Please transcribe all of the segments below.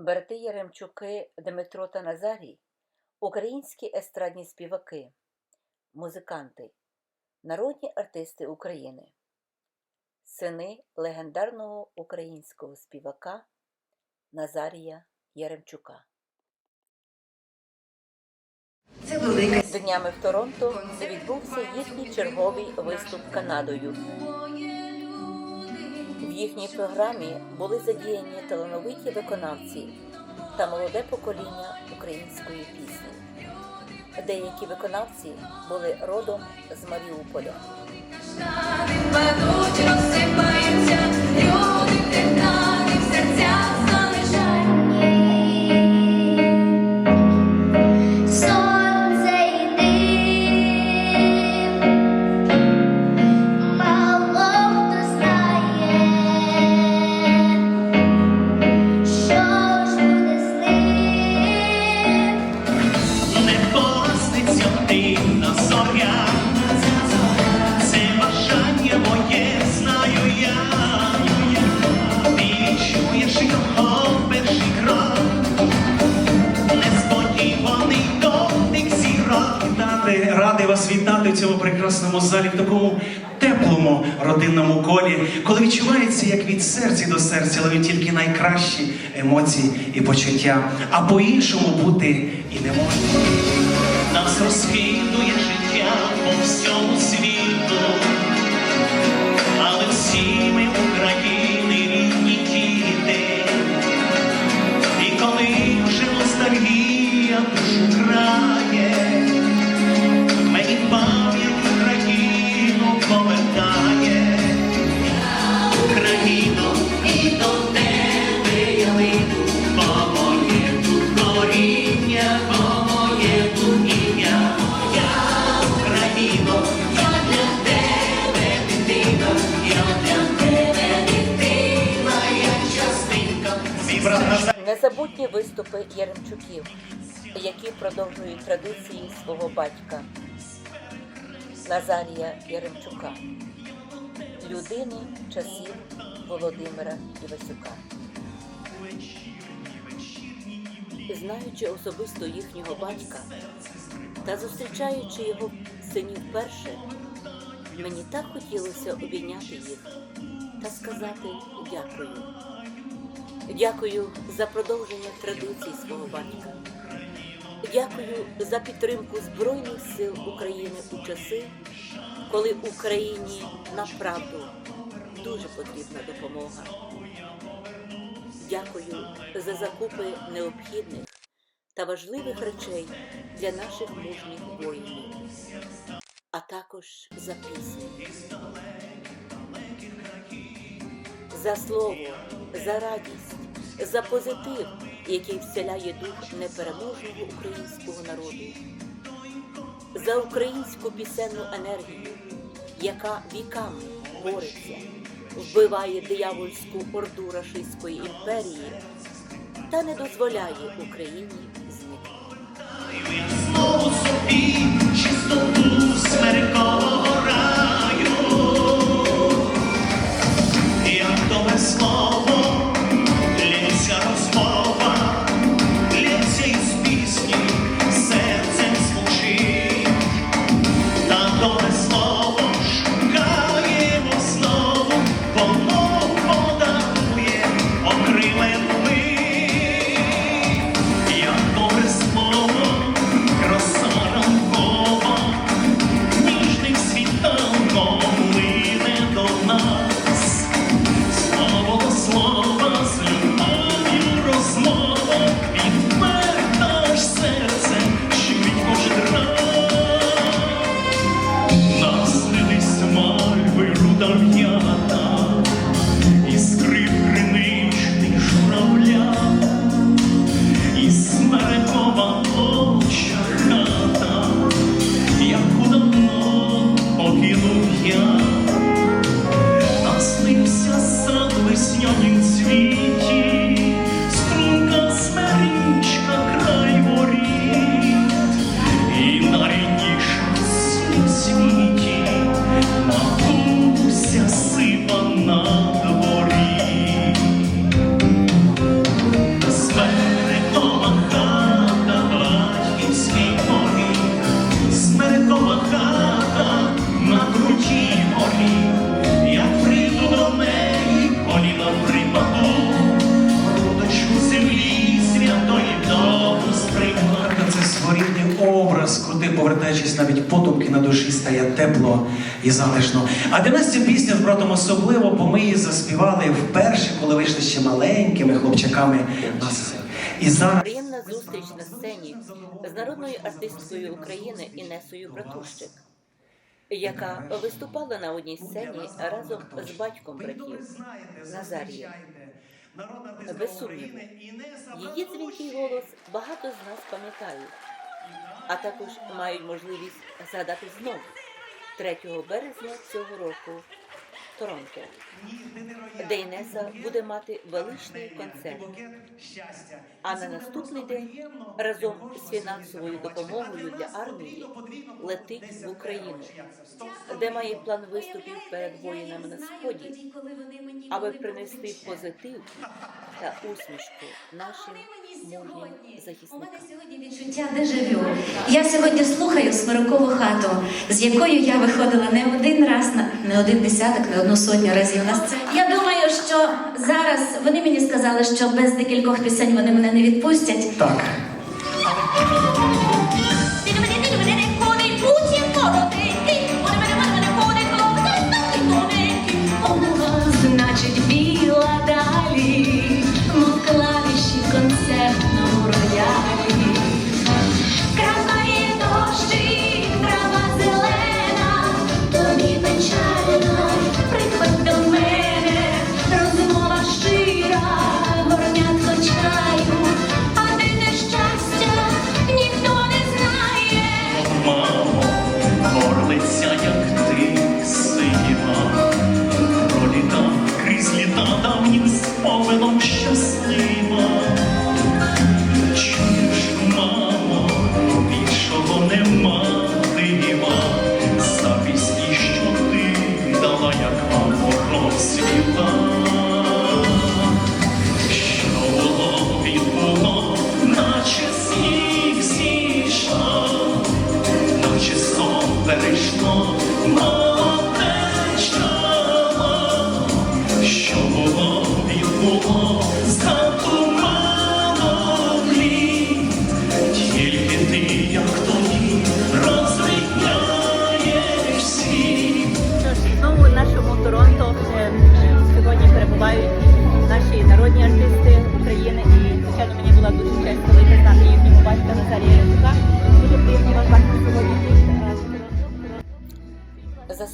Брати Яремчуки Дмитро та Назарій. Українські естрадні співаки, музиканти, народні артисти України, сини легендарного українського співака Назарія Яремчука. Днями в Торонто відбувся їхній черговий виступ Канадою. Їхній програмі були задіяні талановиті виконавці та молоде покоління української пісні. Деякі виконавці були родом з Маріуполя. Коли відчувається як від серця до серця, але тільки найкращі емоції і почуття. А по-іншому бути і не можна. Нас розкидує Виступи Яремчуків, які продовжують традиції свого батька Назарія Яремчука, людини часів Володимира Івасюка. Знаючи особисто їхнього батька та зустрічаючи його синів вперше, мені так хотілося обійняти їх та сказати дякую. Дякую за продовження традицій свого батька. Дякую за підтримку Збройних сил України у часи, коли Україні направду дуже потрібна допомога. Дякую за закупи необхідних та важливих речей для наших мужніх воїнів, а також за пісні. За слово, за радість, за позитив, який вселяє дух непереможного українського народу, за українську пісенну енергію, яка віками бореться, вбиває диявольську орду рашистської імперії та не дозволяє Україні зникнути. І затишно. А для нас ця пісня з братом особливо, бо ми її заспівали вперше, коли вийшли ще маленькими хлопчаками. І зараз Приємна зустріч на сцені з народною артисткою України Інесою Братущик, яка виступала на одній сцені разом з батьком братів Назарієм. Без сумніву, її дзвінкий голос багато з нас пам'ятають, а також мають можливість згадати знов 3 березня цього року в Торонто, де Інеса буде мати величний концерт. А на наступний день разом з фінансовою допомогою для армії летить в Україну, де має план виступів перед воїнами на сході, аби принести позитив та усмішку нашим мужнім захисникам. сьогодні відчуття дежавю. Я сьогодні слухаю смирокову хату, з якою я виходила не один раз, на- не один десяток, не одну сотню разів на сцену. Я думаю, що зараз вони мені сказали, що без декількох пісень вони мене не відпустять. так.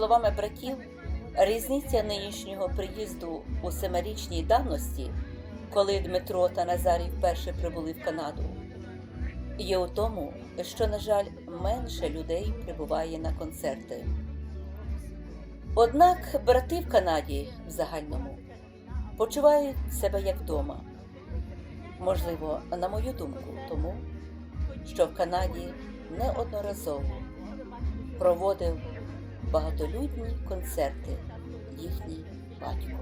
Словами братів, різниця нинішнього приїзду у семирічній давності, коли Дмитро та Назарій вперше прибули в Канаду, є у тому, що, на жаль, менше людей прибуває на концерти. Однак брати в Канаді в загальному почувають себе як вдома. Можливо, на мою думку, тому що в Канаді неодноразово проводив багатолюдні концерти їхній батько.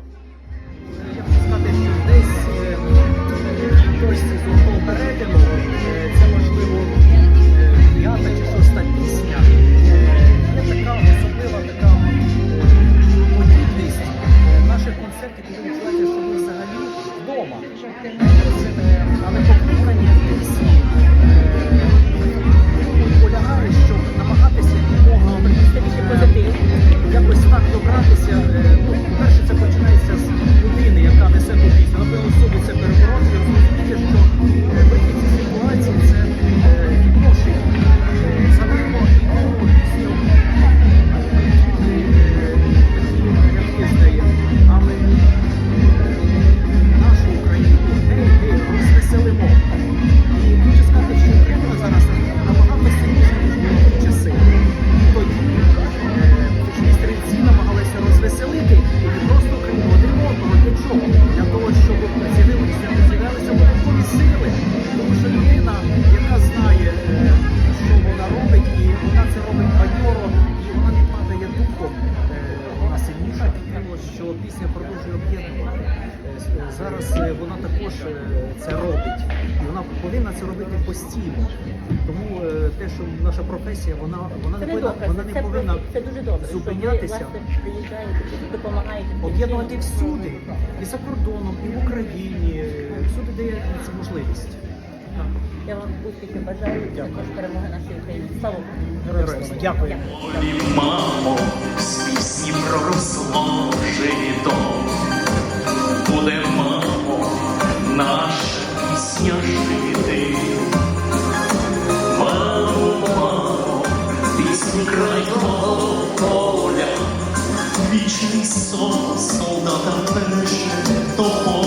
Я хочу сказати, що десь е, в всюди, де є можливість. Я вам успіхів бажаю, також перемоги нашої України. Слава Героям слава. Дякую. Мамо, з пісні проросло жито. Буде, мамо, наша пісня жити. Мамо, мамо, пісню край твого поля. Вічний сон солдата перше до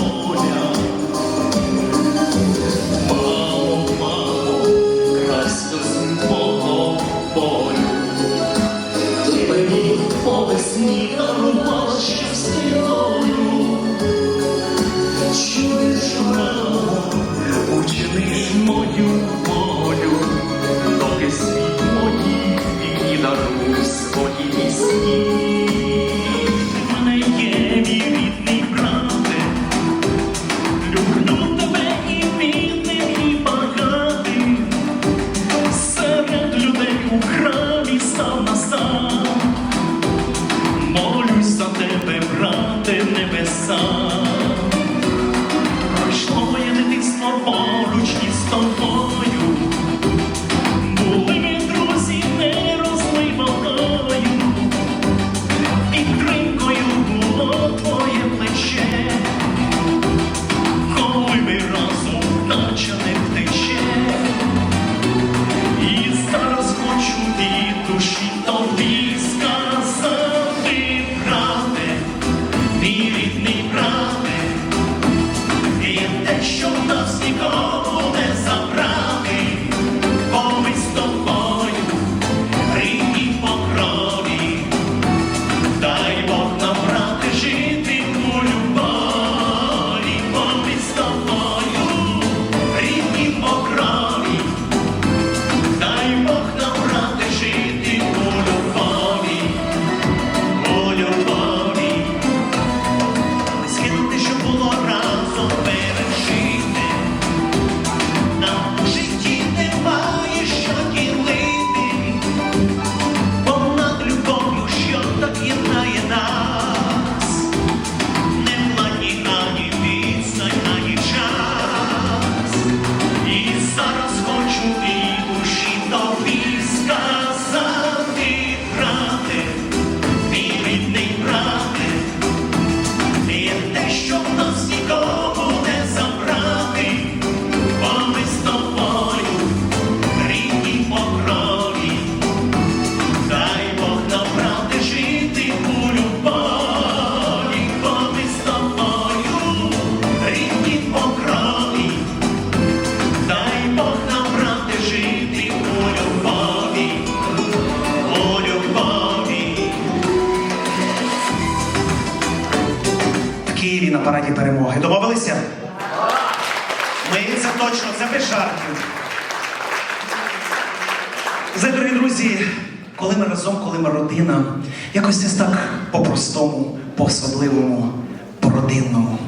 по-особливому, по-родинному.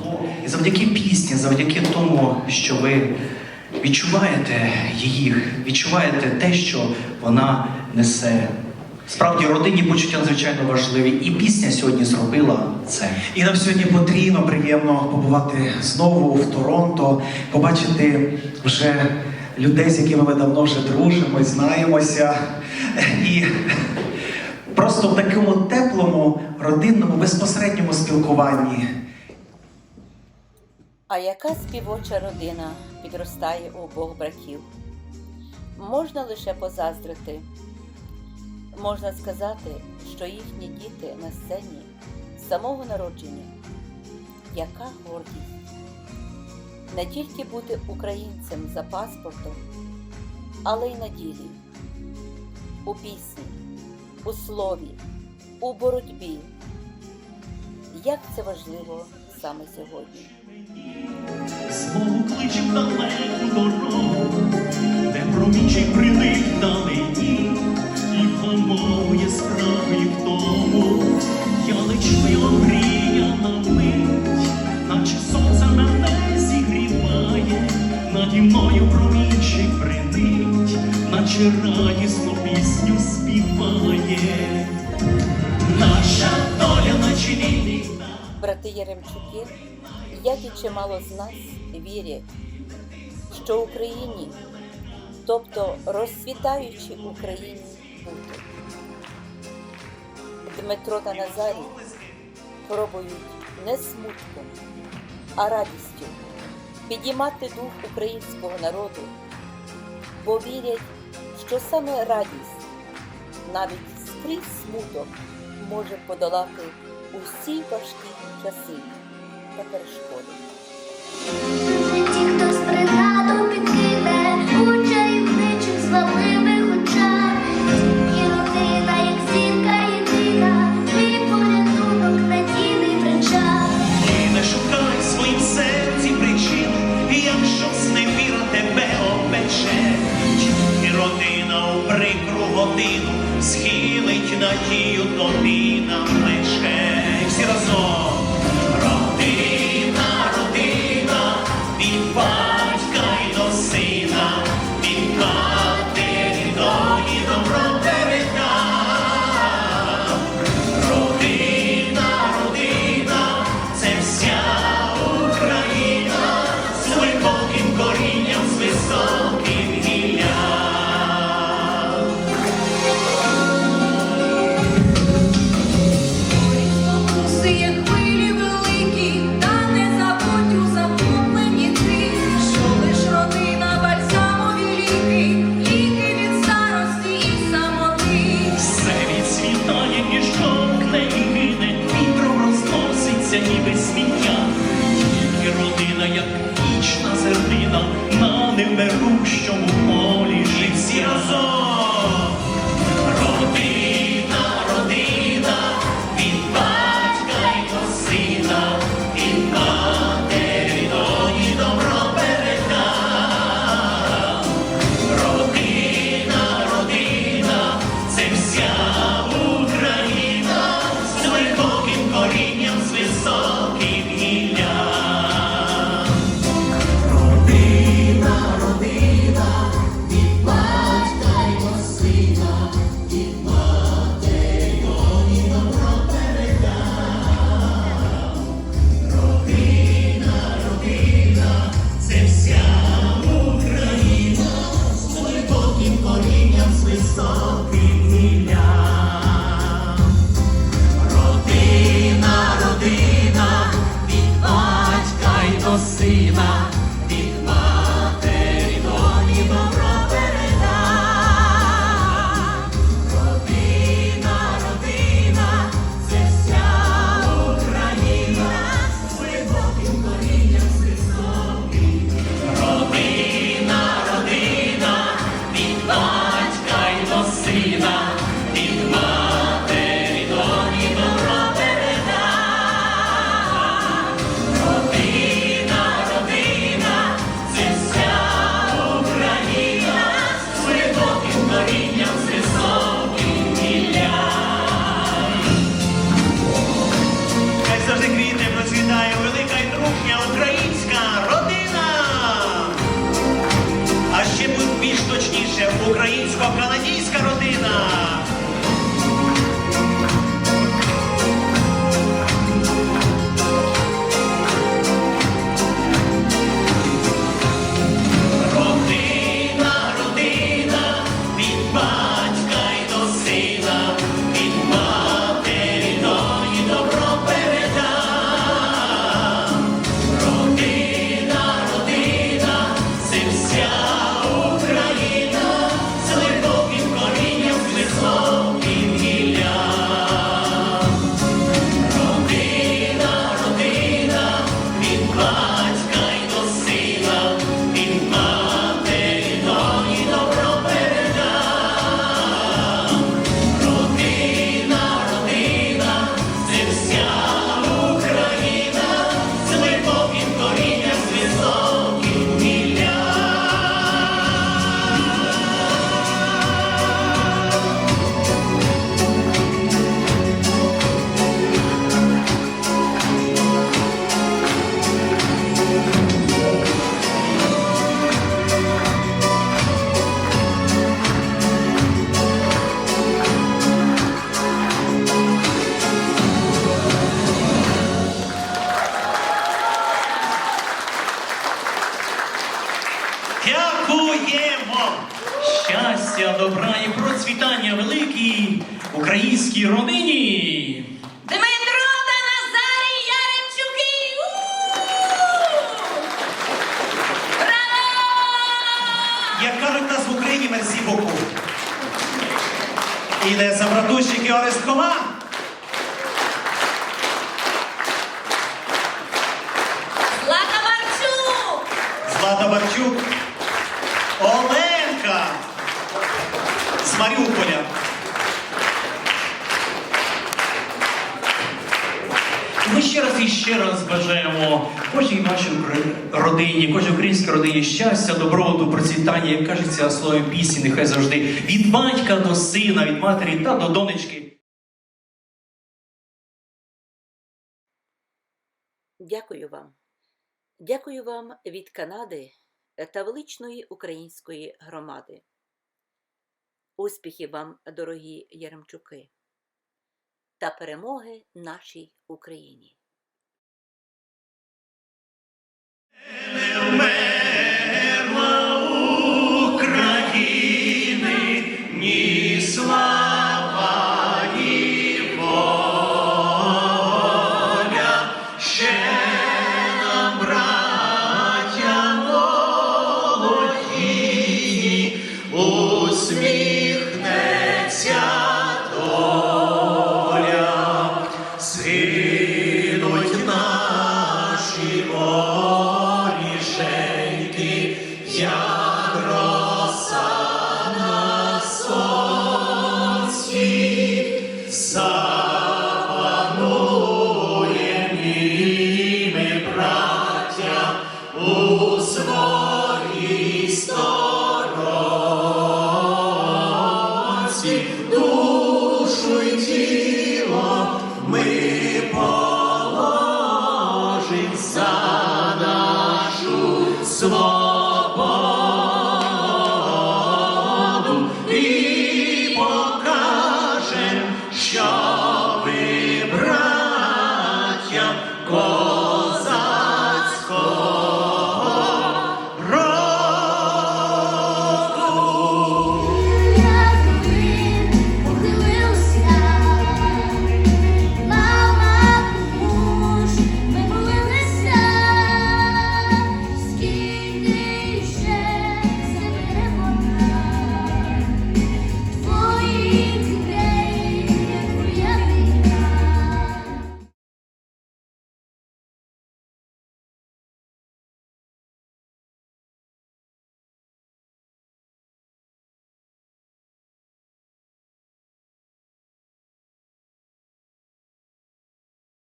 І завдяки пісні, завдяки тому, що ви відчуваєте її, відчуваєте те, що вона несе. Справді родинні почуття надзвичайно важливі, і пісня сьогодні зробила це. І нам сьогодні потрібно приємно побувати знову в Торонто, побачити вже людей, з якими ми давно вже дружимо, знаємося. І просто в такому теплому, родинному, безпосередньому спілкуванні. А яка співоча родина підростає у обох братів? Можна лише позаздрити. Можна сказати, що їхні діти на сцені з самого народження. Яка гордість! Не тільки бути українцем за паспортом, але й на ділі, у пісні, у слові, у боротьбі. Як це важливо саме сьогодні. Знову кличе в далеку дорогу, де промінчик прилив вдалині, і вгамовує справи в тому, я лечу й омріяна мить, наче сонце мене зігріває, наді мною наче радісну пісню співає. Наша доля, наче війни. Брати Яремчуки, як і чимало з нас, вірять, що Україні, тобто розцвітаючій Україні бути. Дмитро та Назарій пробують не смутком, а радістю підіймати дух українського народу, бо вірять, що саме радість, навіть скрізь смуток, може подолати усі важкі часи та перешкоди. Схилить надію тобі нам лише Всі разом. Як кажуть нас в Україні, мерсі боку. Іде за Орест Коман. Злата Барчук. Злата Барчук. Родині, кожній українській родині щастя, добробуту, процвітання, як кажеться слові пісні, нехай завжди від батька до сина, від матері та до донечки. Дякую вам. Дякую вам від Канади та величної української громади. Успіхів вам, дорогі Яремчуки, та перемоги нашій Україні. Доля, згинуть наші горішеньки,